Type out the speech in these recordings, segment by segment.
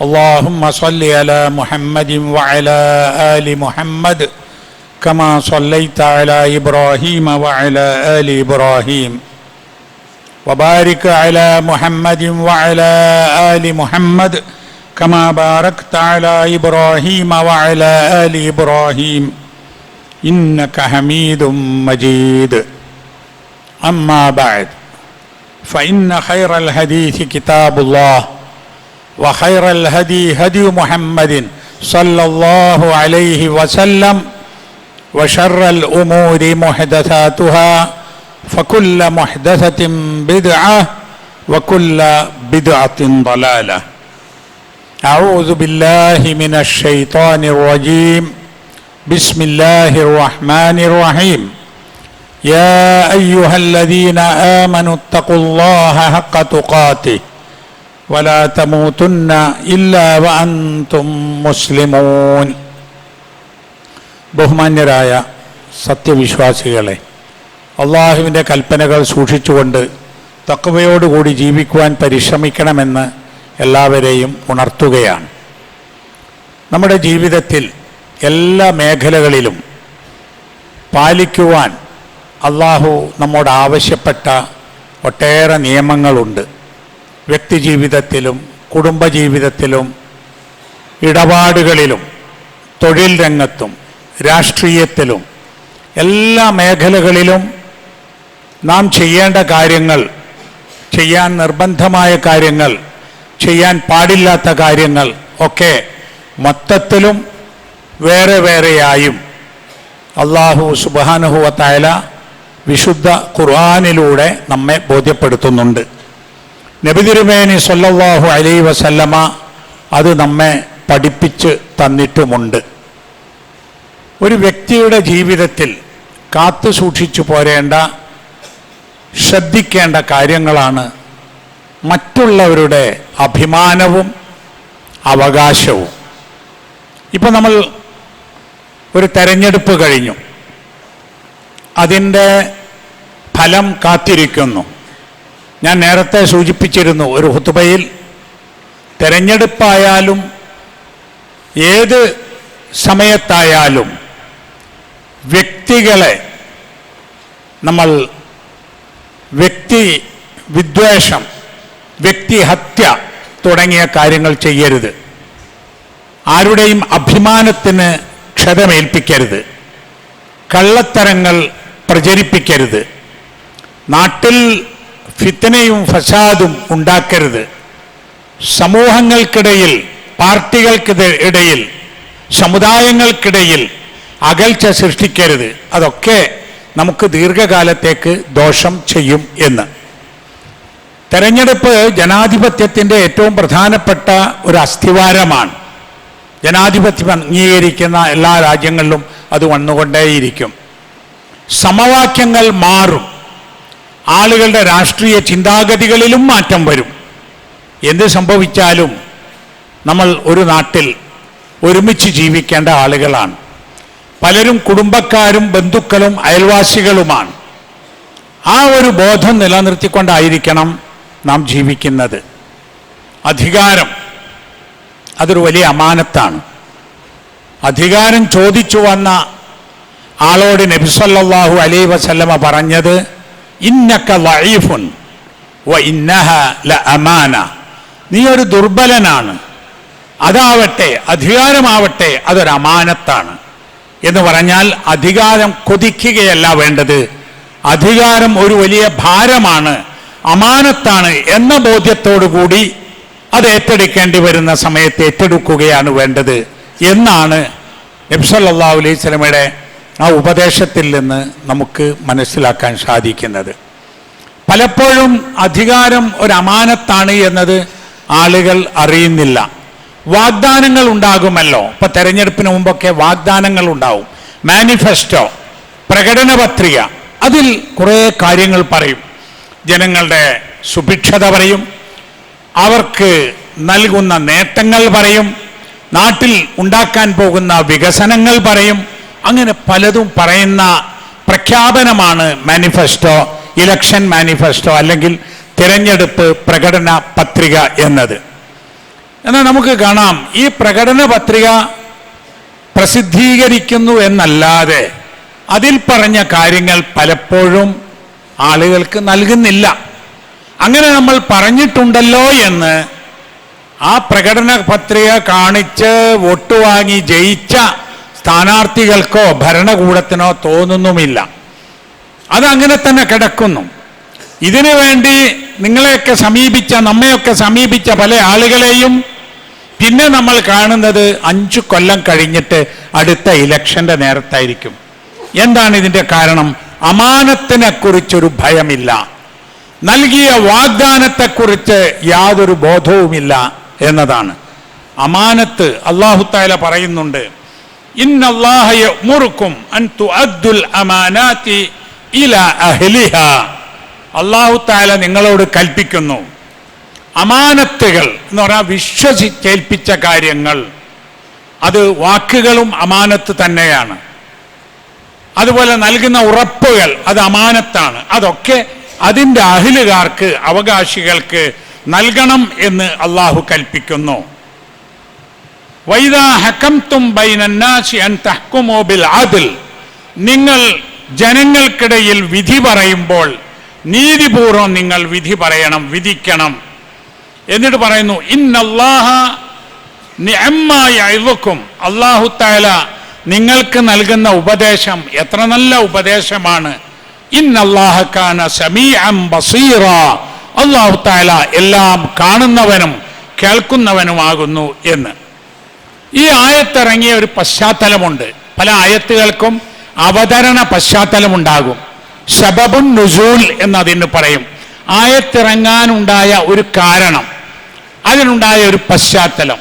اللهم صل على محمد وعلى آل محمد كما صليت على إبراهيم وعلى آل إبراهيم. وبارك على محمد وعلى آل محمد كما باركت على إبراهيم وعلى آل إبراهيم. إنك حميد مجيد. أما بعد فإن خير الحديث كتاب الله. وخير الهدي هدي محمد صلى الله عليه وسلم وشر الأمور محدثاتها فكل محدثة بدعة وكل بدعة ضلالة. أعوذ بالله من الشيطان الرجيم. بسم الله الرحمن الرحيم. يا أيها الذين آمنوا اتقوا الله حق تقاته. ولا تموتن إلا وأنتم مسلمون ബഹുമാന്യരായ സത്യവിശ്വാസികളെ അള്ളാഹുവിൻ്റെ കൽപ്പനകൾ സൂക്ഷിച്ചുകൊണ്ട് തക്കവയോടുകൂടി ജീവിക്കുവാൻ പരിശ്രമിക്കണമെന്ന് എല്ലാവരെയും ഉണർത്തുകയാണ് നമ്മുടെ ജീവിതത്തിൽ എല്ലാ മേഖലകളിലും പാലിക്കുവാൻ അള്ളാഹു നമ്മോട് ആവശ്യപ്പെട്ട ഒട്ടേറെ നിയമങ്ങളുണ്ട് വ്യക്തിജീവിതത്തിലും കുടുംബജീവിതത്തിലും ഇടപാടുകളിലും തൊഴിൽ രംഗത്തും രാഷ്ട്രീയത്തിലും എല്ലാ മേഖലകളിലും നാം ചെയ്യേണ്ട കാര്യങ്ങൾ ചെയ്യാൻ നിർബന്ധമായ കാര്യങ്ങൾ ചെയ്യാൻ പാടില്ലാത്ത കാര്യങ്ങൾ ഒക്കെ മൊത്തത്തിലും വേറെ വേറെയായും അള്ളാഹു സുബാനുഹുവത്തായ വിശുദ്ധ ഖുർആാനിലൂടെ നമ്മെ ബോധ്യപ്പെടുത്തുന്നുണ്ട്. നബിതിരുമേനി സല്ലല്ലാഹു അലൈ വസല്ലമ അത് നമ്മെ പഠിപ്പിച്ച് തന്നിട്ടുമുണ്ട്. ഒരു വ്യക്തിയുടെ ജീവിതത്തിൽ കാത്തു സൂക്ഷിച്ചു പോരേണ്ട ശ്രദ്ധിക്കേണ്ട കാര്യങ്ങളാണ് മറ്റുള്ളവരുടെ അഭിമാനവും അവകാശവും. ഇപ്പം നമ്മൾ ഒരു തെരഞ്ഞെടുപ്പ് കഴിഞ്ഞു. അതിന്റെ ഫലം കാത്തിരിക്കുന്നു. ഞാൻ നേരത്തെ സൂചിപ്പിച്ചിരുന്നു ഒരു ഹുത്തുബയിൽ തെരഞ്ഞെടുപ്പായാലും ഏത് സമയത്തായാലും വ്യക്തികളെ നമ്മൾ വ്യക്തി വിദ്വേഷം വ്യക്തിഹത്യ തുടങ്ങിയ കാര്യങ്ങൾ ചെയ്യരുത്. ആരുടെയും അഭിമാനത്തിന് ക്ഷതമേൽപ്പിക്കരുത്. കള്ളത്തരങ്ങൾ പ്രചരിപ്പിക്കരുത്. നാട്ടിൽ ഫിത്തനയും ഫസാദും ഉണ്ടാക്കരുത്. സമൂഹങ്ങൾക്കിടയിൽ പാർട്ടികൾക്ക് ഇടയിൽ സമുദായങ്ങൾക്കിടയിൽ അകൽച്ച സൃഷ്ടിക്കരുത്. അതൊക്കെ നമുക്ക് ദീർഘകാലത്തേക്ക് ദോഷം ചെയ്യും എന്ന്. തെരഞ്ഞെടുപ്പ് ജനാധിപത്യത്തിന്റെ ഏറ്റവും പ്രധാനപ്പെട്ട ഒരു അസ്ഥിവാരമാണ്. ജനാധിപത്യം അംഗീകരിക്കുന്ന എല്ലാ രാജ്യങ്ങളിലും അത് വന്നുകൊണ്ടേയിരിക്കും. സമവാക്യങ്ങൾ മാറും. ആളുകളുടെ രാഷ്ട്രീയ ചിന്താഗതികളിലും മാറ്റം വരും. എന്ത് സംഭവിച്ചാലും നമ്മൾ ഒരു നാട്ടിൽ ഒരുമിച്ച് ജീവിക്കേണ്ട ആളുകളാണ്. പലരും കുടുംബക്കാരും ബന്ധുക്കളും അയൽവാസികളുമാണ്. ആ ഒരു ബോധം നിലനിർത്തിക്കൊണ്ടായിരിക്കണം നാം ജീവിക്കുന്നത്. അധികാരം അതൊരു വലിയ അമാനത്താണ്. അധികാരം ചോദിച്ചു വന്ന ആളോട് നബിസല്ലാഹു അലൈ വസല്ലമ പറഞ്ഞത് ഇന്നക്ക വഴീഫുൻ വ ഇന്നഹ ല അമാന നീ ഒരു ദുർബലനാണ്. അതാവട്ടെ അധികാരമാവട്ടെ അതൊരു അമാനത്താണ്. എന്ന് പറഞ്ഞാൽ അധികാരം കൊതിക്കുകയല്ല വേണ്ടത്. അധികാരം ഒരു വലിയ ഭാരമാണ് അമാനത്താണ് എന്ന ബോധ്യത്തോടു കൂടി അത് ഏറ്റെടുക്കേണ്ടി വരുന്ന സമയത്ത് ഏറ്റെടുക്കുകയാണ് വേണ്ടത്. എന്നാണ് നബ്സല്ലാ അലൈഹി സ്വലമയുടെ ആ ഉപദേശത്തിൽ നിന്ന് നമുക്ക് മനസ്സിലാക്കാൻ സാധിക്കുന്നത്. പലപ്പോഴും അധികാരം ഒരു അമാനത്താണ് എന്നത് ആളുകൾ അറിയുന്നില്ല. വാഗ്ദാനങ്ങൾ ഉണ്ടാകുമല്ലോ. ഇപ്പൊ തെരഞ്ഞെടുപ്പിന് മുമ്പൊക്കെ വാഗ്ദാനങ്ങൾ ഉണ്ടാവും. മാനിഫെസ്റ്റോ പ്രകടന പത്രിക അതിൽ കുറേ കാര്യങ്ങൾ പറയും. ജനങ്ങളുടെ സുഭിക്ഷത പറയും. അവർക്ക് നൽകുന്ന നേട്ടങ്ങൾ പറയും. നാട്ടിൽ ഉണ്ടാക്കാൻ പോകുന്ന വികസനങ്ങൾ പറയും. അങ്ങനെ പലതും പറയുന്ന പ്രഖ്യാപനമാണ് മാനിഫെസ്റ്റോ ഇലക്ഷൻ മാനിഫെസ്റ്റോ അല്ലെങ്കിൽ തിരഞ്ഞെടുപ്പ് പ്രകടന പത്രിക എന്നത്. എന്നാൽ നമുക്ക് കാണാം ഈ പ്രകടന പത്രിക പ്രസിദ്ധീകരിക്കുന്നു എന്നല്ലാതെ അതിൽ പറഞ്ഞ കാര്യങ്ങൾ പലപ്പോഴും ആളുകൾക്ക് നൽകുന്നില്ല. അങ്ങനെ നമ്മൾ പറഞ്ഞിട്ടുണ്ടല്ലോ എന്ന് ആ പ്രകടന പത്രിക കാണിച്ച് വോട്ട് വാങ്ങി ജയിച്ച സ്ഥാനാർത്ഥികൾക്കോ ഭരണകൂടത്തിനോ തോന്നുന്നുമില്ല. അതങ്ങനെ തന്നെ കിടക്കുന്നു. ഇതിനു വേണ്ടി നിങ്ങളെയൊക്കെ സമീപിച്ച നമ്മയൊക്കെ സമീപിച്ച പല ആളുകളെയും പിന്നെ നമ്മൾ കാണുന്നത് അഞ്ചു കൊല്ലം കഴിഞ്ഞിട്ട് അടുത്ത ഇലക്ഷന്റെ നേരത്തായിരിക്കും. എന്താണ് ഇതിന്റെ കാരണം? അമാനത്തിനെ കുറിച്ചൊരു ഭയമില്ല. നൽകിയ വാഗ്ദാനത്തെക്കുറിച്ച് യാതൊരു ബോധവുമില്ല എന്നതാണ്. അമാനത്ത് അള്ളാഹു താല الله يأمركم ان تؤدوا الامانات الى اهلها അള്ളാഹു താല നിങ്ങളോട് കൽപ്പിക്കുന്നു അമാനത്തുകൾ എന്ന് പറഞ്ഞാൽ വിശ്വസിച്ചേൽപ്പിച്ച കാര്യങ്ങൾ. അത് വാക്കുകളും അമാനത്ത് തന്നെയാണ്. അതുപോലെ നൽകുന്ന ഉറപ്പുകൾ അത് അമാനത്താണ്. അതൊക്കെ അതിന്റെ അഹിലുകാർക്ക് അവകാശികൾക്ക് നൽകണം എന്ന് അള്ളാഹു കൽപ്പിക്കുന്നു വൈദാ ഹക്കംതും ബൈനന്നാസി അൻ തഹ്കുമോ ബിൽ ആദിൽ നിങ്ങൾ ജനങ്ങൾക്കിടയിൽ വിധി പറയുമ്പോൾ നീതിപൂർവം നിങ്ങൾ വിധി പറയണം വിധിക്കണം. എന്നിട്ട് പറയുന്നു ഇന്നല്ലാഹുക്കും അള്ളാഹു താല നിങ്ങൾക്ക് നൽകുന്ന ഉപദേശം എത്ര നല്ല ഉപദേശമാണ്. ബസീറ. അള്ളാഹു താല എല്ലാം കാണുന്നവനും കേൾക്കുന്നവനുമാകുന്നു എന്ന്. ഈ ആയത്തിറങ്ങിയ ഒരു പശ്ചാത്തലമുണ്ട്. പല ആയത്തുകൾക്കും അവതരണ പശ്ചാത്തലമുണ്ടാകും. ശബബുൻ നുസൂൽ എന്നതിന് പറയും. ആയത്തിറങ്ങാനുണ്ടായ ഒരു കാരണം അതിനുണ്ടായ ഒരു പശ്ചാത്തലം.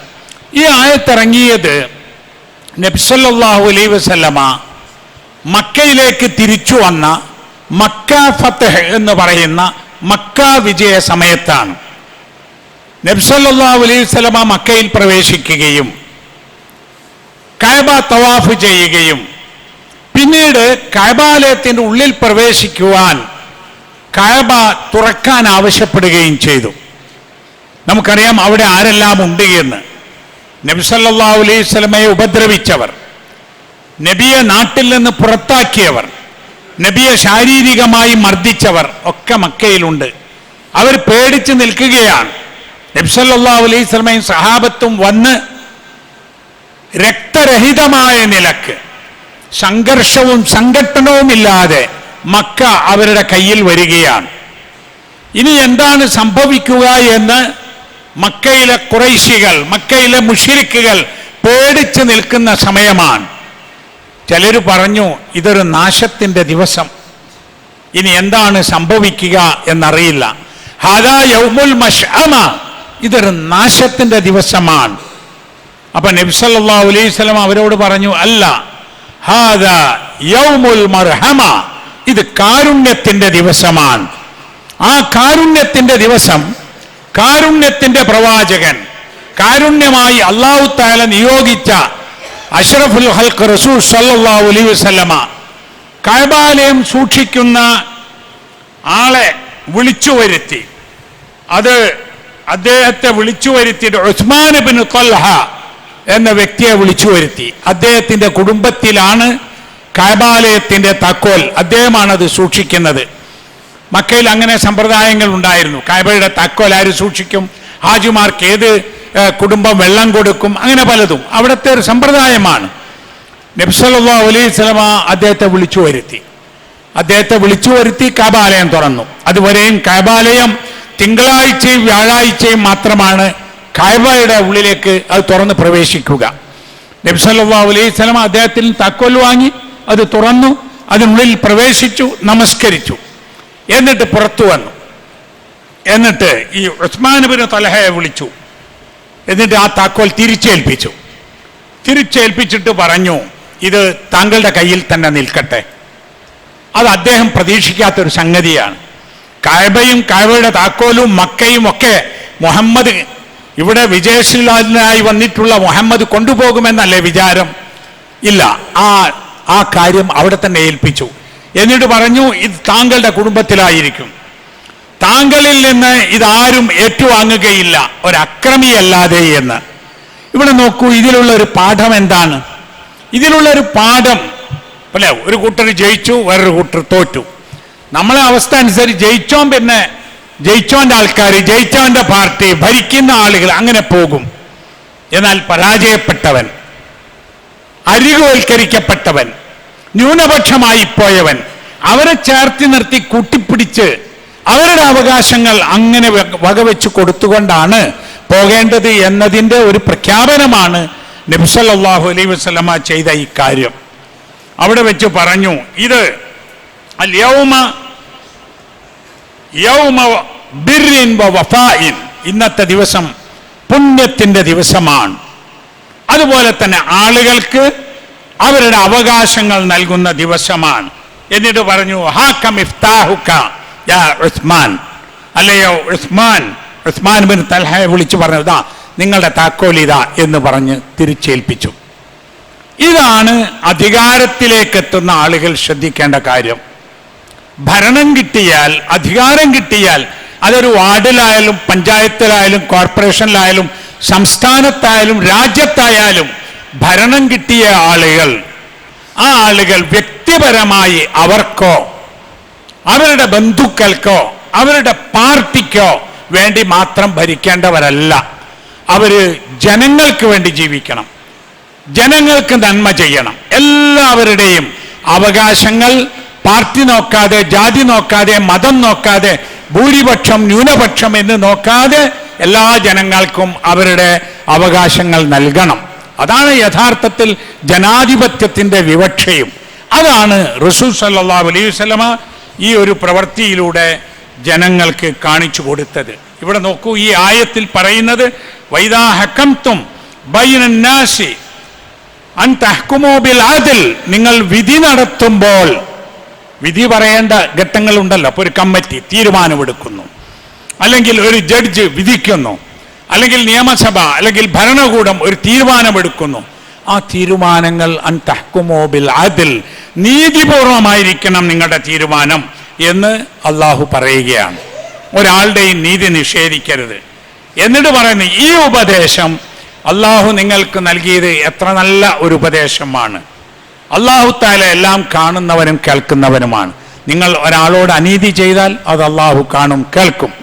ഈ ആയത്തിറങ്ങിയത് നബ്സല്ലാഹു അലൈ വസല്ലമ മക്കയിലേക്ക് തിരിച്ചു വന്ന മക്ക ഫത്തഹ് എന്ന് പറയുന്ന മക്ക വിജയ സമയത്താണ്. നബ്സല്ലാഹു അലൈഹി വസല്ലമ മക്കയിൽ പ്രവേശിക്കുകയും കഅബ തവാഫ് ചെയ്യുകയും പിന്നീട് കഅബാലയത്തിന്റെ ഉള്ളിൽ പ്രവേശിക്കുവാൻ കഅബ തുറക്കാൻ ആവശ്യപ്പെടുകയും ചെയ്തു. നമുക്കറിയാം അവിടെ ആരെല്ലാം ഉണ്ട് എന്ന്. നബിസല്ലാ അലൈഹി ഉപദ്രവിച്ചവർ നബിയെ നാട്ടിൽ നിന്ന് പുറത്താക്കിയവർ നബിയെ ശാരീരികമായി മർദ്ദിച്ചവർ ഒക്കെ മക്കയിലുണ്ട്. അവർ പേടിച്ച് നിൽക്കുകയാണ്. നബ്സല്ലാ അലൈഹി സ്വലമയും സഹാബത്തും വന്ന് രക്തരഹിതമായ നിലയ്ക്ക്. സംഘർഷവും സംഘട്ടനവുമില്ലാതെ മക്ക അവരുടെ കയ്യിൽ വരികയാണ്. ഇനി എന്താണ് സംഭവിക്കുക എന്ന് മക്കയിലെ കുറൈശികൾ മക്കയിലെ മുഷിരിക്കുകൾ പേടിച്ച് നിൽക്കുന്ന സമയമാണ്. ചിലർ പറഞ്ഞു ഇതൊരു നാശത്തിന്റെ ദിവസം. ഇനി എന്താണ് സംഭവിക്കുക എന്നറിയില്ല. ഹാദാ യൗമുൽ മഷ്അമ. ഇതൊരു നാശത്തിന്റെ ദിവസമാണ്. അപ്പൊ നബ്സല്ലാ അലൈഹി സ്വലം അവരോട് പറഞ്ഞു അല്ല യൗമുൽ മർഹമ. ഇത് കാരുണ്യത്തിന്റെ ദിവസമാണ്. ആ കാരുണ്യത്തിന്റെ ദിവസം കാരുണ്യത്തിന്റെ പ്രവാചകൻ കാരുണ്യമായി അള്ളാഹു താല നിയോഗിച്ച അഷ്റഫുൽ ഹൽക്ക് റസൂൽ സല്ലല്ലാഹു അലൈ വസ്ലമ കൈബാലയം സൂക്ഷിക്കുന്ന ആളെ വിളിച്ചു വരുത്തി. അത് അദ്ദേഹത്തെ വിളിച്ചു വരുത്തിയിട്ട് ഉസ്മാൻ ബിൻ ത്വൽഹ എന്ന വ്യക്തിയെ വിളിച്ചു വരുത്തി. അദ്ദേഹത്തിന്റെ കുടുംബത്തിലാണ് കൈബാലയത്തിന്റെ തക്കോൽ അദ്ദേഹമാണ് അത് സൂക്ഷിക്കുന്നത്. മക്കയിൽ അങ്ങനെ സമ്പ്രദായങ്ങൾ ഉണ്ടായിരുന്നു. കായബയുടെ തക്കോൽ ആര് സൂക്ഷിക്കും? ഹാജിമാർക്ക് ഏത് കുടുംബം വെള്ളം കൊടുക്കും? അങ്ങനെ പലതും. അവിടുത്തെ ഒരു സമ്പ്രദായമാണ്. നബ്സല്ലാ അലൈഹി സ്വലമ അദ്ദേഹത്തെ വിളിച്ചു വരുത്തി. അദ്ദേഹത്തെ വിളിച്ചു വരുത്തി കാബാലയം തുറന്നു. അതുവരെയും കാബാലയം തിങ്കളാഴ്ചയും വ്യാഴാഴ്ചയും മാത്രമാണ് കായബയുടെ ഉള്ളിലേക്ക് അത് തുറന്ന് പ്രവേശിക്കുക. നബ്സല്ലാ അലൈഹി അദ്ദേഹത്തിന് അദ്ദേഹത്തിൽ താക്കോൽ വാങ്ങി അത് തുറന്നു അതിനുള്ളിൽ പ്രവേശിച്ചു നമസ്കരിച്ചു. എന്നിട്ട് പുറത്തു വന്നു. എന്നിട്ട് ഈ ഉസ്മാനുബിന് തലഹയെ വിളിച്ചു. എന്നിട്ട് ആ താക്കോൽ തിരിച്ചേൽപ്പിച്ചു. തിരിച്ചേൽപ്പിച്ചിട്ട് പറഞ്ഞു ഇത് താങ്കളുടെ കയ്യിൽ തന്നെ നിൽക്കട്ടെ. അത് അദ്ദേഹം പ്രതീക്ഷിക്കാത്തൊരു സംഗതിയാണ്. കായബയും കായബയുടെ താക്കോലും മക്കയും ഒക്കെ മുഹമ്മദ് ഇവിടെ വിജയശീലനായി വന്നിട്ടുള്ള മുഹമ്മദ് കൊണ്ടുപോകുമെന്നല്ലേ വിചാരം? ഇല്ല. ആ ആ കാര്യം അവിടെ തന്നെ ഏൽപ്പിച്ചു. എന്നിട്ട് പറഞ്ഞു ഇത് താങ്കളുടെ കുടുംബത്തിലായിരിക്കും. താങ്കളിൽ നിന്ന് ഇതാരും ഏറ്റുവാങ്ങുകയില്ല. ഒരക്രമിയല്ലാതെ എന്ന്. ഇവിടെ നോക്കൂ ഇതിലുള്ള ഒരു പാഠം എന്താണ്? ഇതിലുള്ള ഒരു പാഠം അല്ലേ? ഒരു കൂട്ടർ ജയിച്ചു വേറൊരു കൂട്ടർ തോറ്റു. നമ്മളെ അവസ്ഥ അനുസരിച്ച് ജയിച്ചോ പിന്നെ ജയിച്ചോന്റെ ആൾക്കാർ ജയിച്ചവന്റെ പാർട്ടി ഭരിക്കുന്ന ആളുകൾ അങ്ങനെ പോകും. എന്നാൽ പരാജയപ്പെട്ടവൻ അരികുവൽക്കരിക്കപ്പെട്ടവൻ ന്യൂനപക്ഷമായി പോയവൻ അവരെ ചേർത്തി നിർത്തി കൂട്ടിപ്പിടിച്ച് അവരുടെ അവകാശങ്ങൾ അങ്ങനെ വക- വകവെച്ച് കൊടുത്തുകൊണ്ടാണ് പോകേണ്ടത് എന്നതിന്റെ ഒരു പ്രഖ്യാപനമാണ് നബ്സല്ലാഹു അലൈ വസ്ലമ ചെയ്ത ഈ കാര്യം. അവിടെ വെച്ച് പറഞ്ഞു ഇത് യൗമ യൗമ ഇന്നത്തെ ദിവസം പുണ്യത്തിന്റെ ദിവസമാണ്. അതുപോലെ തന്നെ ആളുകൾക്ക് അവരുടെ അവകാശങ്ങൾ നൽകുന്ന ദിവസമാണ്. എന്നിട്ട് പറഞ്ഞു ഹാക്കം ഇഫ്താഹുക്ക യാ ഉസ്മാൻ. അല്ലയോ ഉസ്മാൻ? ഉസ്മാൻ ബിൻ തൽഹയെ വിളിച്ചു പറഞ്ഞു നിങ്ങളുടെ താക്കോൽ ഇതാ എന്ന് പറഞ്ഞ് തിരിച്ചേൽപ്പിച്ചു. ഇതാണ് അധികാരത്തിലേക്ക് എത്തുന്ന ആളുകൾ ശ്രദ്ധിക്കേണ്ട കാര്യം. ഭരണം കിട്ടിയാൽ അധികാരം കിട്ടിയാൽ അതൊരു വാർഡിലായാലും പഞ്ചായത്തിലായാലും കോർപ്പറേഷനിലായാലും സംസ്ഥാനത്തായാലും രാജ്യത്തായാലും ഭരണം കിട്ടിയ ആളുകൾ ആ ആളുകൾ വ്യക്തിപരമായി അവർക്കോ അവരുടെ ബന്ധുക്കൾക്കോ അവരുടെ പാർട്ടിക്കോ വേണ്ടി മാത്രം ഭരിക്കേണ്ടവരല്ല. അവർ ജനങ്ങൾക്ക് വേണ്ടി ജീവിക്കണം. ജനങ്ങൾക്ക് നന്മ ചെയ്യണം. എല്ലാവരുടെയും അവകാശങ്ങൾ പാർട്ടി നോക്കാതെ ജാതി നോക്കാതെ മതം നോക്കാതെ ഭൂരിപക്ഷം ന്യൂനപക്ഷം എന്ന് നോക്കാതെ എല്ലാ ജനങ്ങൾക്കും അവരുടെ അവകാശങ്ങൾ നൽകണം. അതാണ് യഥാർത്ഥത്തിൽ ജനാധിപത്യത്തിന്റെ വിവക്ഷയും. അതാണ് റസൂൽ സല്ലല്ലാഹു അലൈഹി വസല്ലമ ഈ ഒരു പ്രവൃത്തിയിലൂടെ ജനങ്ങൾക്ക് കാണിച്ചു കൊടുത്തത്. ഇവിടെ നോക്കൂ ഈ ആയത്തിൽ പറയുന്നത് വൈദാ അൻ ബിൽ നിങ്ങൾ വിധി നടത്തുമ്പോൾ വിധി പറയേണ്ട ഘട്ടങ്ങളുണ്ടല്ലോ. അപ്പോൾ ഒരു കമ്മിറ്റി തീരുമാനമെടുക്കുന്നു. അല്ലെങ്കിൽ ഒരു ജഡ്ജ് വിധിക്കുന്നു. അല്ലെങ്കിൽ നിയമസഭ അല്ലെങ്കിൽ ഭരണകൂടം ഒരു തീരുമാനമെടുക്കുന്നു. ആ തീരുമാനങ്ങൾ അൻ ആദിൽ നീതിപൂർവമായിരിക്കണം നിങ്ങളുടെ തീരുമാനം എന്ന് അള്ളാഹു പറയുകയാണ്. ഒരാളുടെയും നീതി നിഷേധിക്കരുത്. എന്നിട്ട് പറയുന്നത് ഈ ഉപദേശം അള്ളാഹു നിങ്ങൾക്ക് നൽകിയത് എത്ര നല്ല ഒരു ഉപദേശമാണ്. അള്ളാഹു താല എല്ലാം കാണുന്നവനും കേൾക്കുന്നവനുമാണ്. നിങ്ങൾ ഒരാളോട് അനീതി ചെയ്താൽ അത് അള്ളാഹു കാണും കേൾക്കും.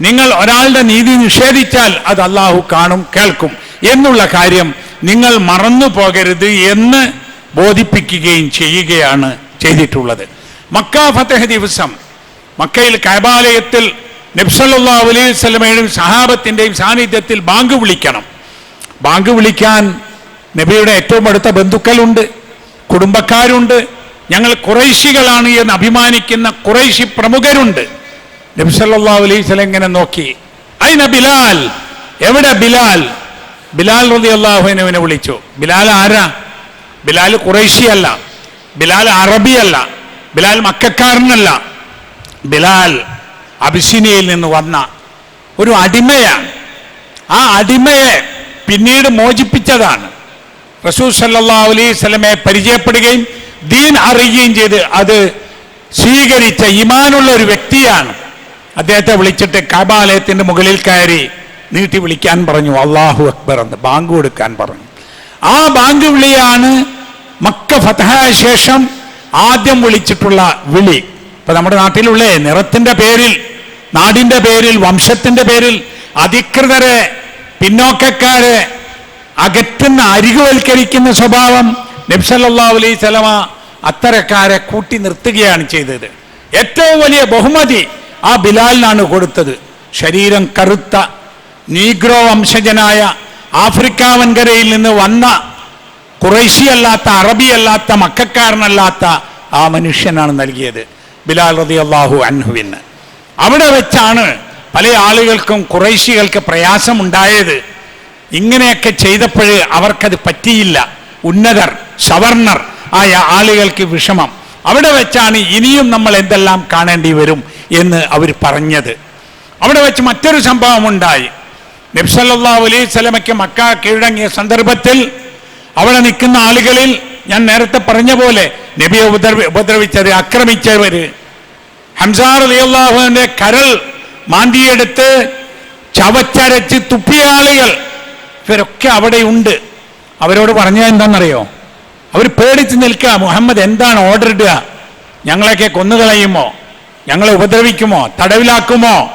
നിങ്ങൾ ഒരാളുടെ നീതി നിഷേധിച്ചാൽ അത് അള്ളാഹു കാണും കേൾക്കും. എന്നുള്ള കാര്യം നിങ്ങൾ മറന്നു പോകരുത് എന്ന് ബോധിപ്പിക്കുകയും ചെയ്യുകയാണ് ചെയ്തിട്ടുള്ളത്. മക്ക ഫത്തഹ് ദിവസം മക്കയിൽ കൈബാലയത്തിൽ നബ്സല്ലാ അലൈഹി സ്വലമയുടെയും സഹാബത്തിന്റെയും സാന്നിധ്യത്തിൽ ബാങ്ക് വിളിക്കണം. ബാങ്ക് വിളിക്കാൻ നബിയുടെ ഏറ്റവും അടുത്ത ബന്ധുക്കളുണ്ട്. കുടുംബക്കാരുണ്ട്. ഞങ്ങൾ കുറേശികളാണ് എന്ന് അഭിമാനിക്കുന്ന കുറേശി പ്രമുഖരുണ്ട്. നബി സല്ലല്ലാഹു അലൈഹി വസല്ലം ഇങ്ങനെ നോക്കി. അയിന ബിലാൽ? എവിടെ ബിലാൽ? ബിലാൽ റതി അള്ളാഹുവിനെ വിളിച്ചു. ബിലാൽ ആരാ? ബിലാൽ കുറൈശിയല്ല ബിലാൽ അറബി അല്ല. ബിലാൽ മക്കാരനല്ല ബിലാൽ അബിസിനിയയിൽ നിന്ന് വന്ന ഒരു അടിമയാണ്. ആ അടിമയെ പിന്നീട് മോചിപ്പിച്ചതാണ്. റസൂൽ സല്ലാ അലൈഹി സ്വലമെ പരിചയപ്പെടുകയും ദീൻ അറിയുകയും ചെയ്ത് അത് സ്വീകരിച്ച ഇമാനുള്ള ഒരു വ്യക്തിയാണ്. അദ്ദേഹത്തെ വിളിച്ചിട്ട് കബാലയത്തിന്റെ മുകളിൽ കയറി നീട്ടി വിളിക്കാൻ പറഞ്ഞു. അള്ളാഹു അക്ബർ എന്ന് ബാങ്ക് കൊടുക്കാൻ പറഞ്ഞു. ആ ബാങ്ക് വിളിയാണ് മക്ക ഫതഹായ ശേഷം ആദ്യം വിളിച്ചിട്ടുള്ള വിളി. ഇപ്പൊ നമ്മുടെ നാട്ടിലുള്ള നിറത്തിന്റെ പേരിൽ നാടിന്റെ പേരിൽ വംശത്തിന്റെ പേരിൽ അധികൃതരെ പിന്നോക്കക്കാരെ അകറ്റുന്ന അരികുവൽക്കരിക്കുന്ന സ്വഭാവം നബ്സല്ലാ അലൈഹി സ്വലമ അത്തരക്കാരെ കൂട്ടി നിർത്തുകയാണ് ചെയ്തത്. ഏറ്റവും വലിയ ബഹുമതി ആ ബിലാലിനാണ് കൊടുത്തത്. ശരീരം കറുത്ത നീഗ്രോ വംശജനായ ആഫ്രിക്ക വൻകരയിൽ നിന്ന് വന്ന കുറേശിയല്ലാത്ത അറബിയല്ലാത്ത മക്കാരനല്ലാത്ത ആ മനുഷ്യനാണ് നൽകിയത് ബിലാൽ റതി അള്ളാഹു അൻഹുവിന്. അവിടെ വെച്ചാണ് പല ആളുകൾക്കും കുറേശികൾക്ക് പ്രയാസമുണ്ടായത്. ഇങ്ങനെയൊക്കെ ചെയ്തപ്പോൾ അവർക്കത് പറ്റിയില്ല. ഉന്നതർ സവർണർ ആയ ആളുകൾക്ക് വിഷമം. അവിടെ വെച്ചാണ് ഇനിയും നമ്മൾ എന്തെല്ലാം കാണേണ്ടി വരും എന്ന് അവർ പറഞ്ഞത്. അവിടെ വെച്ച് മറ്റൊരു സംഭവം ഉണ്ടായി. നബ്സല്ലാ അലൈഹി സ്വലമയ്ക്ക് മക്ക കീഴടങ്ങിയ സന്ദർഭത്തിൽ അവിടെ നിൽക്കുന്ന ആളുകളിൽ ഞാൻ നേരത്തെ പറഞ്ഞ പോലെ നബിയെ ഉപദ്രവി ഉപദ്രവിച്ചത് ആക്രമിച്ചവര്. ഹംസാർ അലിയല്ലാഹുവിന്റെ കരൾ മാന്തിയെടുത്ത് ചവച്ചരച്ച് തുപ്പിയ ആളുകൾ. ഇവരൊക്കെ അവിടെ ഉണ്ട്. അവരോട് പറഞ്ഞാൽ എന്താണെന്നറിയോ? അവർ പേടിച്ച് നിൽക്കുക മുഹമ്മദ് എന്താണ് ഓർഡർ ഇടുക? ഞങ്ങളെയൊക്കെ കൊന്നുകളയുമോ? ഞങ്ങളെ ഉപദ്രവിക്കുമോ? തടവിലാക്കുമോ?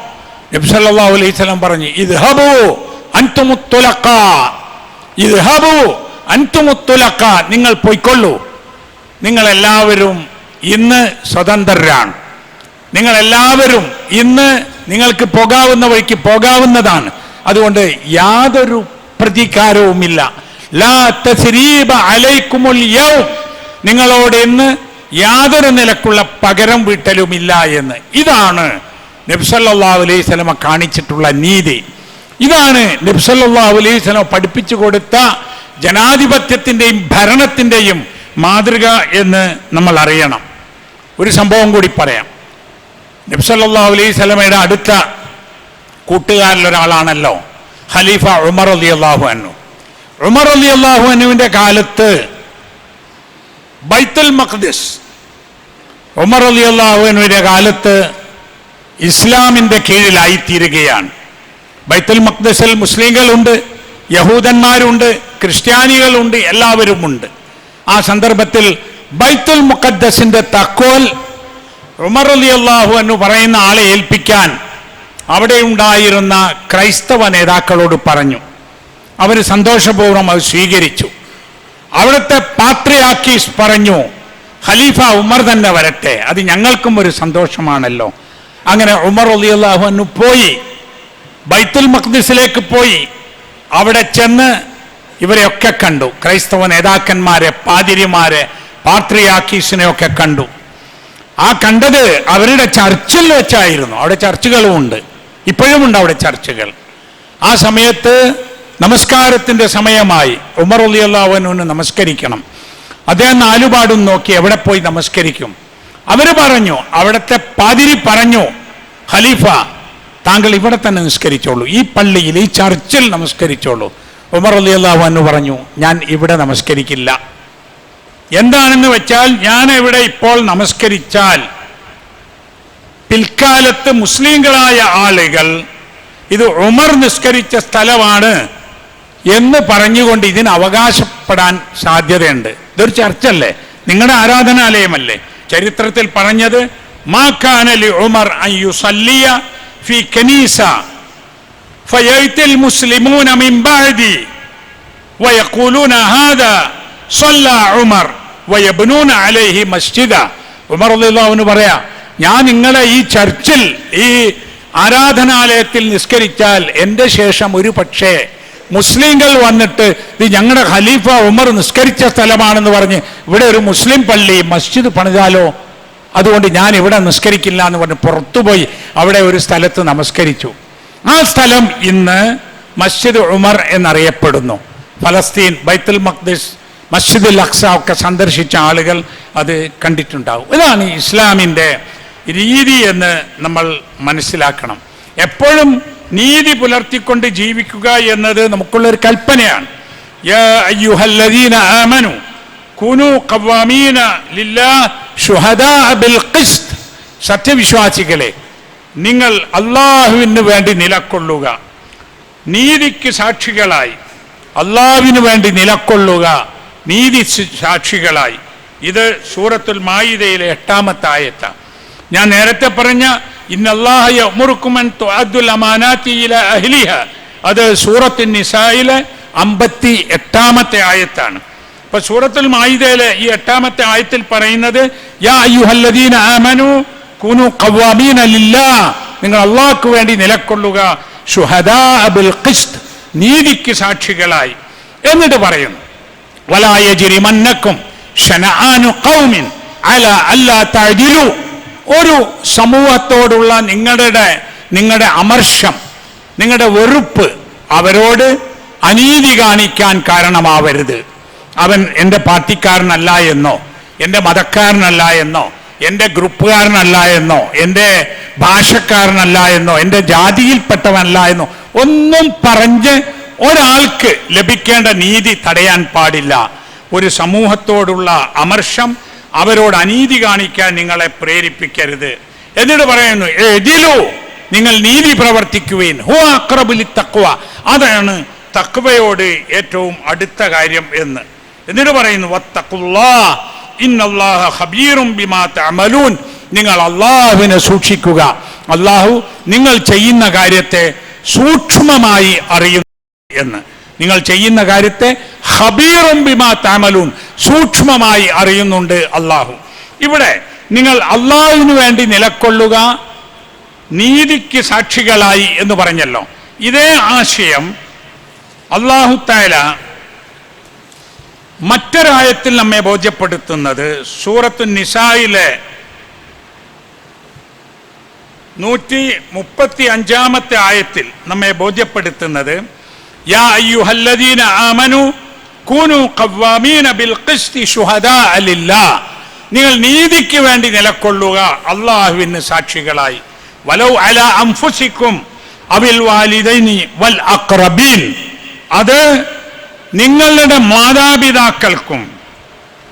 നബ്സല്ലാ പറഞ്ഞു ഇത് ഹബു അൻതുമുത്തുലക്ക ഇത് ഹബു അൻതുമുത്തുലക്ക നിങ്ങൾ പൊയ്ക്കൊള്ളൂ. നിങ്ങളെല്ലാവരും ഇന്ന് സ്വതന്ത്രരാണ്. നിങ്ങളെല്ലാവരും ഇന്ന് നിങ്ങൾക്ക് പോകാവുന്ന വഴിക്ക് പോകാവുന്നതാണ്. അതുകൊണ്ട് യാതൊരു പ്രതികാരവുമില്ല. നിങ്ങളോട് ഇന്ന് യാതൊരു നിലക്കുള്ള പകരം വീട്ടലുമില്ല എന്ന്. ഇതാണ് നബ്സല്ലാ അലൈഹി സ്വലമ കാണിച്ചിട്ടുള്ള നീതി. ഇതാണ് നബ്സല്ലാ അലൈഹി സ്വലമ പഠിപ്പിച്ചു കൊടുത്ത ജനാധിപത്യത്തിന്റെയും ഭരണത്തിന്റെയും മാതൃക എന്ന് നമ്മൾ അറിയണം. ഒരു സംഭവം കൂടി പറയാം. നബ്സല്ലാ അലൈഹി സ്വലമയുടെ അടുത്ത കൂട്ടുകാരിലൊരാളാണല്ലോ. ഖലീഫ ഉമർ അലി അള്ളാഹു അനു ഉമർ അലി അള്ളാഹു അനുവിന്റെ കാലത്ത് ബൈത്തുൽ മഖ്ദിസ് ഉമർ അലി അള്ളാഹു അനുവിന്റെ കാലത്ത് ഇസ്ലാമിന്റെ കീഴിലായി തീരുകയാണ് ബൈത്തുൽ മഖ്ദസിൽ മുസ്ലിങ്ങളുണ്ട് യഹൂദന്മാരുണ്ട് ക്രിസ്ത്യാനികളുണ്ട് എല്ലാവരുമുണ്ട്. ആ സന്ദർഭത്തിൽ ബൈത്തുൽ മുഖദ്ദസിന്റെ തക്കോൽ ഉമർ അലി അള്ളാഹു എന്ന് പറയുന്ന ആളെ ഏൽപ്പിക്കാൻ അവിടെ ഉണ്ടായിരുന്ന ക്രൈസ്തവ നേതാക്കളോട് പറഞ്ഞു. അവർ സന്തോഷപൂർവം അത് സ്വീകരിച്ചു. അവിടുത്തെ പാത്രിയാക്കീസ് പറഞ്ഞു ഖലീഫ ഉമർ തന്നെ വരട്ടെ അത് ഞങ്ങൾക്കും ഒരു സന്തോഷമാണല്ലോ. അങ്ങനെ ഉമർ അലി അള്ളാഹു പോയി ബൈത്തുൽ മഖ്ദിസിലേക്ക് പോയി. അവിടെ ചെന്ന് ഇവരെയൊക്കെ കണ്ടു. ക്രൈസ്തവ നേതാക്കന്മാരെ പാതിരിമാരെ പാത്രിയാക്കീസിനെയൊക്കെ കണ്ടു. ആ കണ്ടത് അവരുടെ ചർച്ചിൽ വെച്ചായിരുന്നു. അവിടെ ചർച്ചുകളും ഉണ്ട് ഇപ്പോഴും ഉണ്ട് അവിടെ ചർച്ചകൾ. ആ സമയത്ത് നമസ്കാരത്തിന്റെ സമയമായി ഉമർ അലി അള്ളാഹുവിന് നമസ്കരിക്കണം. അദ്ദേഹം നാലുപാടും നോക്കി എവിടെ പോയി നമസ്കരിക്കും. അവർ പറഞ്ഞു അവിടുത്തെ പാതിരി പറഞ്ഞു ഖലീഫ താങ്കൾ ഇവിടെ തന്നെ നിസ്കരിച്ചോളൂ. ഈ പള്ളിയിൽ ഈ ചർച്ചിൽ നമസ്കരിച്ചോളൂ. ഉമർ അലി അള്ളാഹു പറഞ്ഞു ഞാൻ ഇവിടെ നമസ്കരിക്കില്ല. എന്താണെന്ന് വെച്ചാൽ ഞാൻ ഇവിടെ ഇപ്പോൾ നമസ്കരിച്ചാൽ പിൽക്കാലത്ത് മുസ്ലിങ്ങളായ ആളുകൾ ഇത് ഉമർ നിസ്കരിച്ച സ്ഥലമാണ് എന്ന് പറഞ്ഞുകൊണ്ട് ഇതിന് അവകാശപ്പെടാൻ സാധ്യതയുണ്ട്. ഇതൊരു ചർച്ചല്ലേ നിങ്ങളുടെ ആരാധനാലയമല്ലേ? ചരിത്രത്തിൽ പറഞ്ഞത് മാക്കാനലി ഉമർ അയ്യുസല്ലിയ കനീസ മുസ്ലിമൂന സല്ല ഉമർ വയബ്നൂന അലൈഹി മസ്ജിദ. ഉമർ ഞാൻ നിങ്ങളെ ഈ ചർച്ചിൽ ഈ ആരാധനാലയത്തിൽ നിസ്കരിച്ചാൽ എന്റെ ശേഷം ഒരു പക്ഷേ മുസ്ലിങ്ങൾ വന്നിട്ട് ഇത് ഞങ്ങളുടെ ഖലീഫ ഉമർ നിസ്കരിച്ച സ്ഥലമാണെന്ന് പറഞ്ഞ് ഇവിടെ ഒരു മുസ്ലിം പള്ളി മസ്ജിദ് പണിതാലോ? അതുകൊണ്ട് ഞാൻ ഇവിടെ നിസ്കരിക്കില്ല എന്ന് പറഞ്ഞ് പുറത്തുപോയി അവിടെ ഒരു സ്ഥലത്ത് നമസ്കരിച്ചു. ആ സ്ഥലം ഇന്ന് മസ്ജിദ് ഉമർ എന്നറിയപ്പെടുന്നു. ഫലസ്തീൻ ബൈത്തുൽ മഖ്ദിസ് മസ്ജിദുൽ അക്സ ഒക്കെ സന്ദർശിച്ച ആളുകൾ അത് കണ്ടിട്ടുണ്ടാവും. ഇതാണ് ഇസ്ലാമിന്റെ രീതി എന്ന് നമ്മൾ മനസ്സിലാക്കണം. എപ്പോഴും നീതി പുലർത്തിക്കൊണ്ട് ജീവിക്കുക എന്നത് നമുക്കുള്ളൊരു കൽപ്പനയാണ്. കുനു ബിൽ ഖിസ്ത്. സത്യവിശ്വാസികളെ നിങ്ങൾ അള്ളാഹുവിന് വേണ്ടി നിലക്കൊള്ളുക. നീതിക്ക് സാക്ഷികളായി അള്ളാഹുവിന് വേണ്ടി നിലക്കൊള്ളുക. നീതി സാക്ഷികളായി. ഇത് സൂറത്തുൽ മായിദയിലെ എട്ടാമത്തെ ആയത്ത ഞാൻ നേരത്തെ പറഞ്ഞ ഇന്നല്ലാഹുറുക്കുമൻ അഹ്ലിഹ. അത് സൂറത്തിൻ നിസായിലെ അമ്പത്തി എട്ടാമത്തെ ആയത്താണ്. ഇപ്പൊ സൂറത്തുൽ മായിദയിലെ ഈ എട്ടാമത്തെ ആയത്തിൽ പറയുന്നത് യാ അയ്യുഹല്ലദീന ആമനു കുനു ഖവ്വാമീന ലില്ലാഹ് നിങ്ങൾ അള്ളാഹ്ക്ക് വേണ്ടി നിലക്കൊള്ളുക. ഖിസ്ത് നീതിക്ക് സാക്ഷികളായി. എന്നിട്ട് പറയുന്നു വലായ ജിരിമന്നക്കും ഷനആനു ഖൗമിൻ അല അല്ലാ തഅദിലു ഒരു സമൂഹത്തോടുള്ള നിങ്ങളുടെ നിങ്ങളുടെ അമർഷം നിങ്ങളുടെ വെറുപ്പ് അവരോട് അനീതി കാണിക്കാൻ കാരണമാവരുത്. അവൻ എന്റെ പാർട്ടിക്കാരനല്ല എന്നോ എന്റെ മതക്കാരനല്ല എന്നോ എന്റെ ഗ്രൂപ്പുകാരനല്ല എന്നോ എന്റെ ഭാഷക്കാരനല്ല എന്നോ എന്റെ ജാതിയിൽപ്പെട്ടവനല്ല എന്നോ ഒന്നും പറഞ്ഞ് ഒരാൾക്ക് ലഭിക്കേണ്ട നീതി തടയാൻ പാടില്ല. ഒരു സമൂഹത്തോടുള്ള അമർഷം അവരോട് അനീതി കാണിക്കാൻ നിങ്ങളെ പ്രേരിപ്പിക്കരുത്. എന്നിട്ട് പറയുന്നു എതിലോ നിങ്ങൾ നീതി പ്രവർത്തിക്കുവേൻ. ഹോ അക്രബുലി തക്വ അതാണ് തക്വയോട് ഏറ്റവും അടുത്ത കാര്യം എന്ന്. എന്നിട്ട് പറയുന്നു ഹബീറും ഇന്നല്ലാഹ തഅമലൂൻ. നിങ്ങൾ അള്ളാഹുവിനെ സൂക്ഷിക്കുക. അള്ളാഹു നിങ്ങൾ ചെയ്യുന്ന കാര്യത്തെ സൂക്ഷ്മമായി അറിയുന്നു എന്ന്. നിങ്ങൾ ചെയ്യുന്ന കാര്യത്തെ ഹബീറും ബിമാ താമലൂൻ സൂക്ഷ്മമായി അറിയുന്നുണ്ട് അള്ളാഹു ഇവിടെ നിങ്ങൾ അള്ളാഹുവിന് വേണ്ടി നിലക്കൊള്ളുക നീതിക്ക് സാക്ഷികളായി എന്ന് പറഞ്ഞല്ലോ. ഇതേ ആശയം അള്ളാഹു താല മറ്റൊരായത്തിൽ നമ്മെ ബോധ്യപ്പെടുത്തുന്നത് സൂറത്തു നിസായിലെ നൂറ്റി മുപ്പത്തി അഞ്ചാമത്തെ ആയത്തിൽ നമ്മെ ബോധ്യപ്പെടുത്തുന്നത് യാ ايها الذين امنوا كونوا قوامين بالقسط شهداء لله നിങ്ങൾ നീതിക്ക് വേണ്ടി നിലക്കൊള്ളുക. അള്ളാഹുവിന് സാക്ഷികളായി. വലൗ അല അംഫുസിക്കും അവിൽ വാലിദൈനി വൽ അക്രബീൻ അത് നിങ്ങളുടെ മാതാപിതാക്കൾക്കും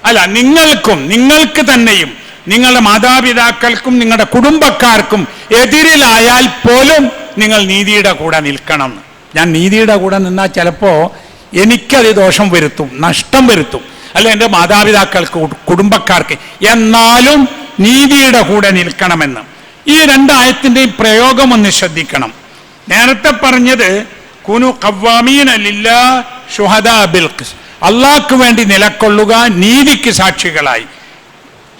അല്ല നിങ്ങൾക്കും നിങ്ങൾക്ക് തന്നെയും നിങ്ങളുടെ മാതാപിതാക്കൾക്കും നിങ്ങളുടെ കുടുംബക്കാർക്കും എതിരിലായാൽ പോലും നിങ്ങൾ നീതിയുടെ കൂടെ നിൽക്കണം. ഞാൻ നീതിയുടെ കൂടെ നിന്നാൽ ചിലപ്പോൾ എനിക്കത് ദോഷം വരുത്തും നഷ്ടം വരുത്തും. അല്ല എന്റെ മാതാപിതാക്കൾക്ക് കുടുംബക്കാർക്ക്. എന്നാലും നീതിയുടെ കൂടെ നിൽക്കണമെന്ന്. ഈ രണ്ടായത്തിന്റെയും പ്രയോഗം ഒന്ന് ശ്രദ്ധിക്കണം. നേരത്തെ പറഞ്ഞത് കുനു കവ്വാമീൻ അലില്ല ഷുഹദ ബിൽഖിസ് അള്ളാഹ്ക്ക് വേണ്ടി നിലക്കൊള്ളുക നീതിക്ക് സാക്ഷികളായി.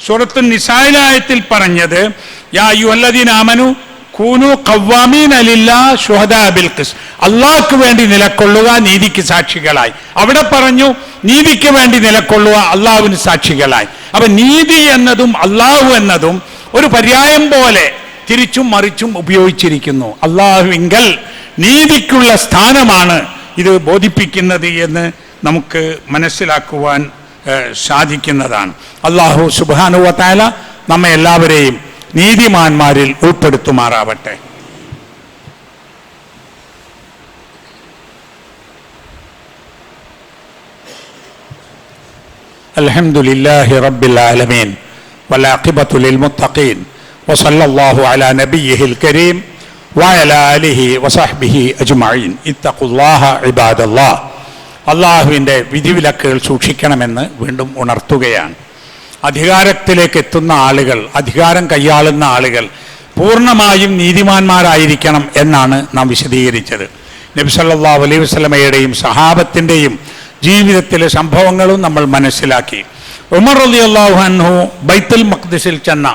സൂറത്തു നിസായിലായത്തിൽ പറഞ്ഞത് യാ യുവല്ലദീൻ ആമനു കൂനു അള്ളാഹ്ക്ക് വേണ്ടി നിലക്കൊള്ളുക നീതിക്ക് സാക്ഷികളായി. അവിടെ പറഞ്ഞു നീതിക്ക് വേണ്ടി നിലക്കൊള്ളുക അള്ളാഹുവിന് സാക്ഷികളായി. അപ്പൊ നീതി എന്നതും അള്ളാഹു എന്നതും ഒരു പര്യായം പോലെ തിരിച്ചും മറിച്ചും ഉപയോഗിച്ചിരിക്കുന്നു. അള്ളാഹുവിങ്കൽ നീതിക്കുള്ള സ്ഥാനമാണ് ഇത് ബോധിപ്പിക്കുന്നത് എന്ന് നമുക്ക് മനസ്സിലാക്കുവാൻ സാധിക്കുന്നതാണ്. അള്ളാഹു സുബാനുവത്തായ നമ്മെ എല്ലാവരെയും നീതിമാന്മാരിൽ ഉൾപ്പെടുത്തുമാറാവട്ടെ الحمد لله رب العالمين والعاقبة للمتقين وصلى الله على نبيه الكريم وعلى آله وصحبه أجمعين اتقوا الله عباد الله അള്ളാഹുവിൻ്റെ വിധിവിലക്കുകൾ സൂക്ഷിക്കണമെന്ന് വീണ്ടും ഉണർത്തുകയാണ് അധികാരത്തിലേക്ക് എത്തുന്ന ആളുകൾ അധികാരം കൈയാളുന്ന ആളുകൾ പൂർണമായും നീതിമാന്മാരായിരിക്കണം എന്നാണ് നാം വിശദീകരിച്ചത്. നബി സല്ലല്ലാഹു അലൈഹി വസ്ലമയുടെയും സഹാബത്തിന്റെയും ജീവിതത്തിലെ സംഭവങ്ങളും നമ്മൾ മനസ്സിലാക്കി. ഉമർ അലി അള്ളാഹു അൻഹു ബൈത്തുൽ മഖ്ദിസിൽ ചെന്ന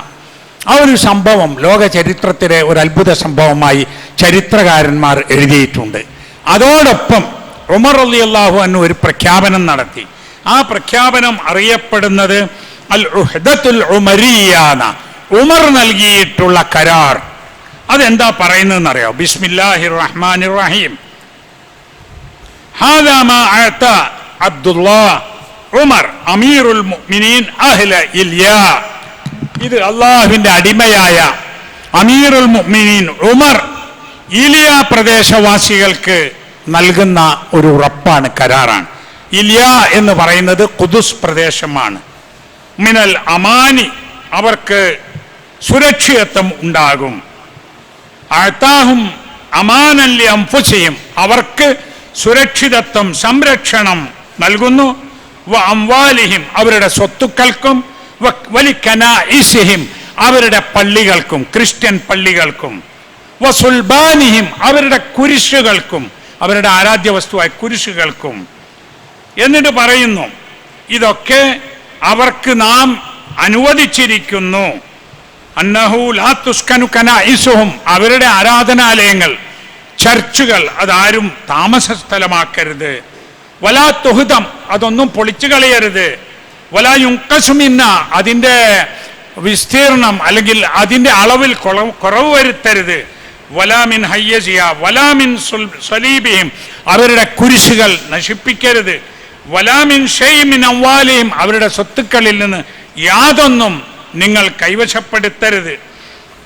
ആ ഒരു സംഭവം ലോക ചരിത്രത്തിലെ ഒരു അത്ഭുത സംഭവമായി ചരിത്രകാരന്മാർ എഴുതിയിട്ടുണ്ട്. അതോടൊപ്പം ഉമർ അലി അള്ളാഹു അന്നു ഒരു പ്രഖ്യാപനം നടത്തി. ആ പ്രഖ്യാപനം അറിയപ്പെടുന്നത് അൽ ഉഹദത്തുൽ ഉമരിയാന ഉമർ നൽകിയിട്ടുള്ള കരാർ. അതെന്താ പറയുന്നതെന്ന് അറിയാം ബിസ്മില്ലാഹി റഹ്മാൻ റഹീം ഉമർ അമീറുൽ മുഅ്മിനീൻ അഹ്ല ഇല്യ. ഇത് അള്ളാഹുവിന്റെ അടിമയായ അമീറുൽ മുഅ്മിനീൻ ഉമർ ഇലിയ പ്രദേശവാസികൾക്ക് നൽകുന്ന ഒരു ഉറപ്പാണ് കരാറാണ്. ഇലിയ എന്ന് പറയുന്നത് കുദുസ് പ്രദേശമാണ്. മിനൽ അമാനി അവർക്ക് സുരക്ഷിതത്വം ഉണ്ടാകും. അഴ്ത്താഹും അമാനല്യ അംഫുസയും അവർക്ക് സുരക്ഷിതത്വം സംരക്ഷണം നൽകുന്നു. അംവാലിഹിം അവരുടെ സ്വത്തുക്കൾക്കും. വലിക്കനായിസിഹിം അവരുടെ പള്ളികൾക്കും ക്രിസ്ത്യൻ പള്ളികൾക്കും. വ സുൽബാനിഹിം അവരുടെ കുരിശുകൾക്കും അവരുടെ ആരാധ്യ വസ്തുവായ കുരിശുകൾക്കും. എന്നിട്ട് പറയുന്നു ഇതൊക്കെ അവർക്ക് നാം അനുവദിച്ചിരിക്കുന്നു. അന്നഹു ലാ അവരുടെ ആരാധനാലയങ്ങൾ ചർച്ചുകൾ അതാരും താമസ സ്ഥലമാക്കരുത് വലാ തുഹിതം അതൊന്നും പൊളിച്ചു കളയരുത്. വലാ യുങ്കസുമിന്ന അതിന്റെ വിസ്തീർണം അല്ലെങ്കിൽ അതിന്റെ അളവിൽ കുറവ് വരുത്തരുത്. വലാമിൻ ഹയ്യസിയ വലാമിൻ സ്വലീബിയും അവരുടെ കുരിശുകൾ നശിപ്പിക്കരുത്. വലാമിൻ ഷെയ്മിൻ അവ്വാലിയും അവരുടെ സ്വത്തുക്കളിൽ നിന്ന് യാതൊന്നും നിങ്ങൾ കൈവശപ്പെടുത്തരുത്.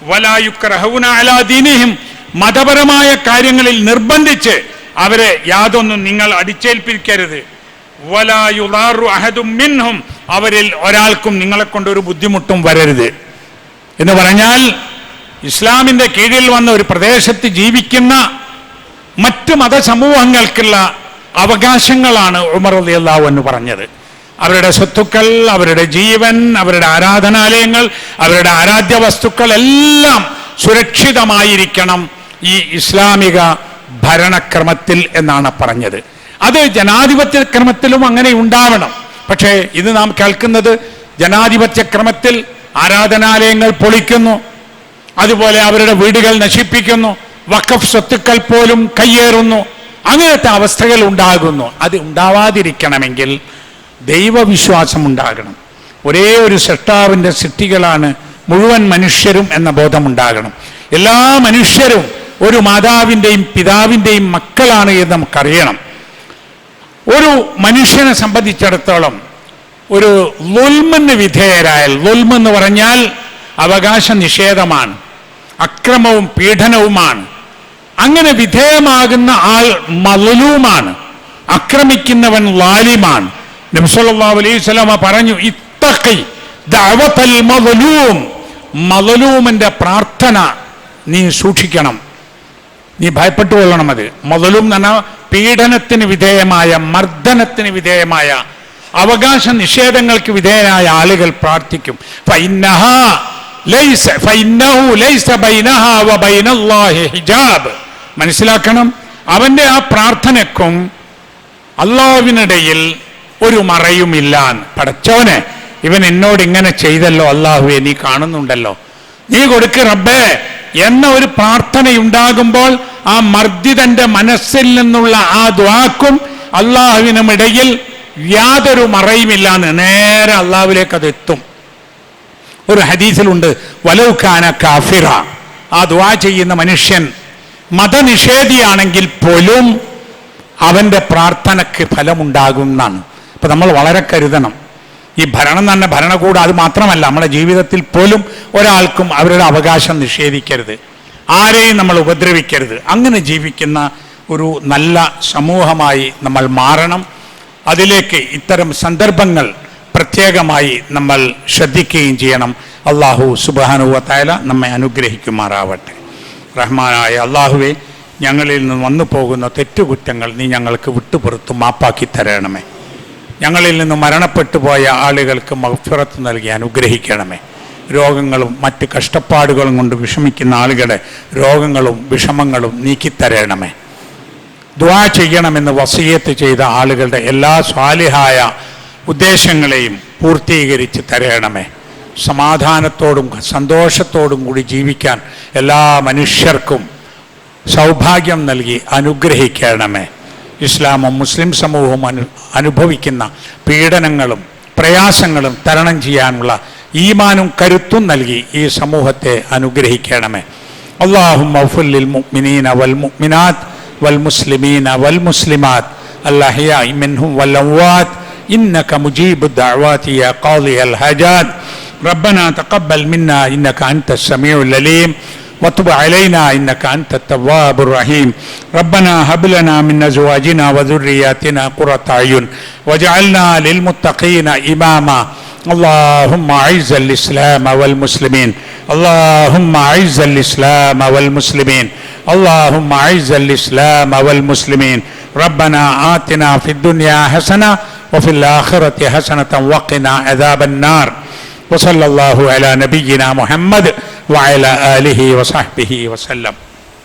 വലായുക്രഹൂന അലാ ദീനിഹിം. മതപരമായ കാര്യങ്ങളിൽ നിർബന്ധിച്ച് അവരെ യാതൊന്നും നിങ്ങൾ അടിച്ചേൽപ്പിക്കരുത്. വലായുദാറു അഹദും മിൻഹും. അവരിൽ ഒരാൾക്കും നിങ്ങളെ കൊണ്ട് ഒരു ബുദ്ധിമുട്ടും വരരുത്. എന്ന് പറഞ്ഞാൽ ഇസ്ലാമിന്റെ കീഴിൽ വന്ന ഒരു പ്രദേശത്ത് ജീവിക്കുന്ന മറ്റ് മതസമൂഹങ്ങൾക്കുള്ള അവകാശങ്ങളാണ് ഉമർ അലി അള്ളാഹു എന്ന് പറഞ്ഞത്. അവരുടെ സ്വത്തുക്കൾ അവരുടെ ജീവൻ അവരുടെ ആരാധനാലയങ്ങൾ അവരുടെ ആരാധ്യ വസ്തുക്കൾ എല്ലാം സുരക്ഷിതമായിരിക്കണം ഈ ഇസ്ലാമിക ഭരണക്രമത്തിൽ എന്നാണ് പറഞ്ഞത്. അത് ജനാധിപത്യ ക്രമത്തിലും അങ്ങനെ ഉണ്ടാവണം. പക്ഷേ ഇത് നാം കേൾക്കുന്നത് ജനാധിപത്യ ക്രമത്തിൽ ആരാധനാലയങ്ങൾ പൊളിക്കുന്നു അതുപോലെ അവരുടെ വീടുകൾ നശിപ്പിക്കുന്നു വഖഫ് സ്വത്തുക്കൾ പോലും കയ്യേറുന്നു അങ്ങനത്തെ അവസ്ഥകൾ ഉണ്ടാകുന്നു. അത് ഉണ്ടാവാതിരിക്കണമെങ്കിൽ ദൈവവിശ്വാസം ഉണ്ടാകണം ഒരേ ഒരു സൃഷ്ടാവിന്റെ സൃഷ്ടികളാണ് മുഴുവൻ മനുഷ്യരും എന്ന ബോധമുണ്ടാകണം. എല്ലാ മനുഷ്യരും ഒരു മാതാവിന്റെയും പിതാവിന്റെയും മക്കളാണ് എന്ന് നമുക്കറിയണം. ഒരു മനുഷ്യനെ സംബന്ധിച്ചിടത്തോളം ഒരു ലുൽമിന് വിധേയരായാൽ ലുൽമെന്ന് പറഞ്ഞാൽ അവകാശ നിഷേധമാണ് അക്രമവും പീഡനവുമാണ്. അങ്ങനെ വിധേയമാകുന്ന ആൾ മലലൂമാണ് ആക്രമിക്കുന്നവൻ ലാലിമാണ്. നബ്സല്ലാ അലൈഹി പറഞ്ഞു മദ്ലൂമിന്റെ പ്രാർത്ഥന നീ സൂക്ഷിക്കണം. നീ ഭയപ്പെട്ടു കൊള്ളണം അത്. മതലും എന്ന് പറഞ്ഞാൽ പീഡനത്തിന് വിധേയമായ മർദ്ദനത്തിന് വിധേയമായ അവകാശ നിഷേധങ്ങൾക്ക് വിധേയനായ ആളുകൾ പ്രാർത്ഥിക്കും. ഹിജാബ്. മനസ്സിലാക്കണം. അവന്റെ ആ പ്രാർത്ഥനക്കും അള്ളാഹുവിനിടയിൽ ഒരു മറയുമില്ല പടച്ചോനെ ഇവൻ എന്നോട് ഇങ്ങനെ ചെയ്തല്ലോ അള്ളാഹുവെ നീ കാണുന്നുണ്ടല്ലോ. നീ കൊടുക്ക് റബ്ബേ എന്ന ഒരു പ്രാർത്ഥനയുണ്ടാകുമ്പോൾ ആ മർദ്ദിതന്റെ മനസ്സിൽ നിന്നുള്ള ആ ദ്വാക്കും അള്ളാഹുവിനും ഇടയിൽ യാതൊരു മറയുമില്ലാന്ന് നേരെ അള്ളാഹുവിലേക്ക് അത് എത്തും. ഒരു ഹദീസിലുണ്ട് വലൗഖാന കാഫിറ. ആ ദ്വാ ചെയ്യുന്ന മനുഷ്യൻ മതനിഷേധിയാണെങ്കിൽ പോലും അവന്റെ പ്രാർത്ഥനയ്ക്ക് ഫലമുണ്ടാകും എന്നാണ് അപ്പൊ നമ്മൾ വളരെ കരുതണം. ഈ ഭരണം തന്നെ ഭരണകൂടം അത് മാത്രമല്ല നമ്മുടെ ജീവിതത്തിൽ പോലും ഒരാൾക്കും അവരുടെ അവകാശം നിഷേധിക്കരുത്. ആരെയും നമ്മൾ ഉപദ്രവിക്കരുത്. അങ്ങനെ ജീവിക്കുന്ന ഒരു നല്ല സമൂഹമായി നമ്മൾ മാറണം. അതിലേക്ക് ഇത്തരം സന്ദർഭങ്ങൾ പ്രത്യേകമായി നമ്മൾ ശ്രദ്ധിക്കുകയും ചെയ്യണം. അള്ളാഹു സുബാനുവത്തായ നമ്മെ അനുഗ്രഹിക്കുമാറാവട്ടെ. റഹ്മാനായ അള്ളാഹുവെ ഞങ്ങളിൽ നിന്ന് വന്നു പോകുന്ന തെറ്റുകുറ്റങ്ങൾ നീ ഞങ്ങൾക്ക് വിട്ടുപുറത്ത് മാപ്പാക്കി തരണമേ. ഞങ്ങളിൽ നിന്ന് മരണപ്പെട്ടു പോയ ആളുകൾക്ക് മഹഫിറത്ത് നൽകി അനുഗ്രഹിക്കണമേ. രോഗങ്ങളും മറ്റ് കഷ്ടപ്പാടുകളും കൊണ്ട് വിഷമിക്കുന്ന ആളുകളെ രോഗങ്ങളും വിഷമങ്ങളും നീക്കിത്തരണമേ ദ്വാ ചെയ്യണമെന്ന് വസീയത്ത് ചെയ്ത ആളുകളുടെ എല്ലാ സ്വാലിഹായ ഉദ്ദേശങ്ങളെയും പൂർത്തീകരിച്ച് തരണമേ. സമാധാനത്തോടും സന്തോഷത്തോടും കൂടി ജീവിക്കാൻ എല്ലാ മനുഷ്യർക്കും സൗഭാഗ്യം നൽകി അനുഗ്രഹിക്കണമേ ഇസ്ലാമും മുസ്ലിം സമൂഹവും അനു അനുഭവിക്കുന്ന പീഡനങ്ങളും പ്രയാസങ്ങളും തരണം ചെയ്യാനുള്ള ഈമാനും കരുത്തും നൽകി ഈ സമൂഹത്തെ അനുഗ്രഹിക്കണമേ اللهم اغفر للمؤمنين والمؤمنات والمسلمين والمسلمات الأحياء منهم والأموات إنك مجيب الدعوات يا قاضي الحاجات ربنا تقبل منا إنك أنت السميع العليم وتب علينا إنك أنت التواب الرحيم. ربنا هب لنا من أزواجنا وذرياتنا قرة أعين واجعلنا للمتقين إماما. اللهم أعز الإسلام والمسلمين. اللهم أعز الإسلام والمسلمين. اللهم أعز الإسلام والمسلمين. ربنا آتنا في الدنيا حسنة وفي الآخرة حسنة وقنا عذاب النار. വസല്ലാഹു അല നബീന മുഹമ്മദ് വയല അലിഹി വസാഹ്ബിഹി വസല്ലം.